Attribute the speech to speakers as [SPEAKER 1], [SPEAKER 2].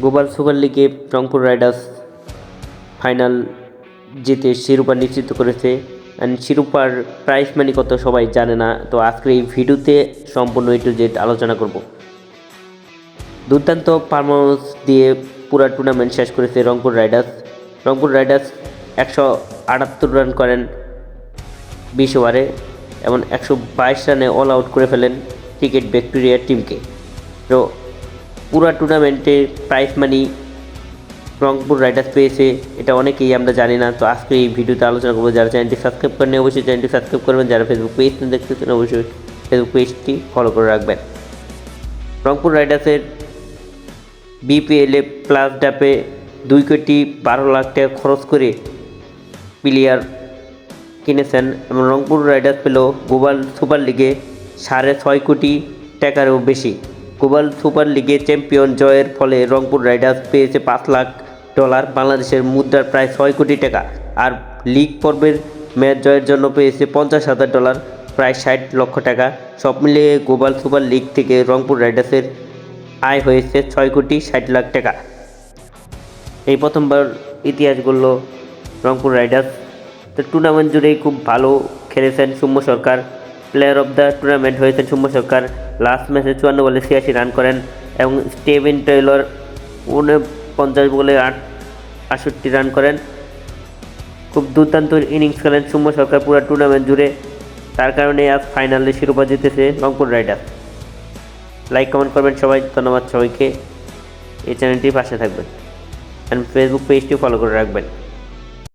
[SPEAKER 1] Global super লিগে Rangpur Riders final জিতে শিরোপা নিশ্চিত করেছে। অ্যান্ড শিরোপার প্রাইস মানি কত সবাই জানে না, তো আজকের এই ভিডিওতে সম্পূর্ণ এ টু আলোচনা করব। দুর্দান্ত পারফরমেন্স দিয়ে পুরা টুর্নামেন্ট শেষ করেছে রংপুর রাইডার্স। রংপুর রাইডার্স একশো আটাত্তর রান করেন বিশ ওভারে এবং একশো বাইশ রানে অল আউট করে ফেলেন ক্রিকেট ব্যাকটেরিয়ার টিমকে তো পুরা টুর্নামেন্টে প্রাইজ মানি রংপুর রাইডার্স পেয়েছে, এটা অনেকেই আমরা জানি না। তো আজকে এই ভিডিওতে আলোচনা করব, যারা চ্যানেলটি সাবস্ক্রাইব করেন অবশ্যই চ্যানেলটি সাবস্ক্রাইব করবেন। যারা ফেসবুক পেজ দেখতেছেন, অবশ্যই ফেসবুক পেজটি ফলো করে রাখবেন। রংপুর রাইডার্সের বিপিএলে প্লাস ডাপে দুই কোটি বারো লাখ টাকা খরচ করে প্লেয়ার কিনেছেন এবং রংপুর রাইডার্স পেল গ্লোবাল সুপার লিগে সাড়ে ছয় কোটি টাকারও বেশি। গ্লোবাল সুপার লিগে চ্যাম্পিয়ন জয়ের ফলে রংপুর রাইডার্স পেয়েছে পাঁচ লাখ ডলার, বাংলাদেশের মুদ্রার প্রায় ছয় কোটি টাকা। আর লিগ পর্বের ম্যাচ জয়ের জন্য পেয়েছে পঞ্চাশ হাজার ডলার, প্রায় ষাট লক্ষ টাকা। সব মিলিয়ে গ্লোবাল সুপার লিগ থেকে রংপুর রাইডার্সের আয় হয়েছে ছয় কোটি ষাট লাখ টাকা। এই প্রথমবার ইতিহাস গড়ল রংপুর রাইডার্স তো টুর্নামেন্ট জুড়েই খুব ভালো খেলেছেন Soumya Sarkar. Player of the tournament হয়েছেন সৌম্য সরকার। লাস্ট ম্যাচে চুয়ান্ন বলে ছিয়াশি রান করেন এবং স্টেভেন টেইলর উনপঞ্চাশ বলে আট, আটষট্টি রান করেন। খুব দুর্দান্ত ইনিংস খেলেন সৌম্য সরকার পুরো টুর্নামেন্ট জুড়ে। তার কারণে আজ ফাইনালে শিরোপা জিতেছে রংপুর রাইডার্স। লাইক কমেন্ট করবেন সবাই। ধন্যবাদ সবাইকে। এই চ্যানেলটির পাশে থাকবেন। অ্যান্ড ফেসবুক পেজটি ফলো করে রাখবেন।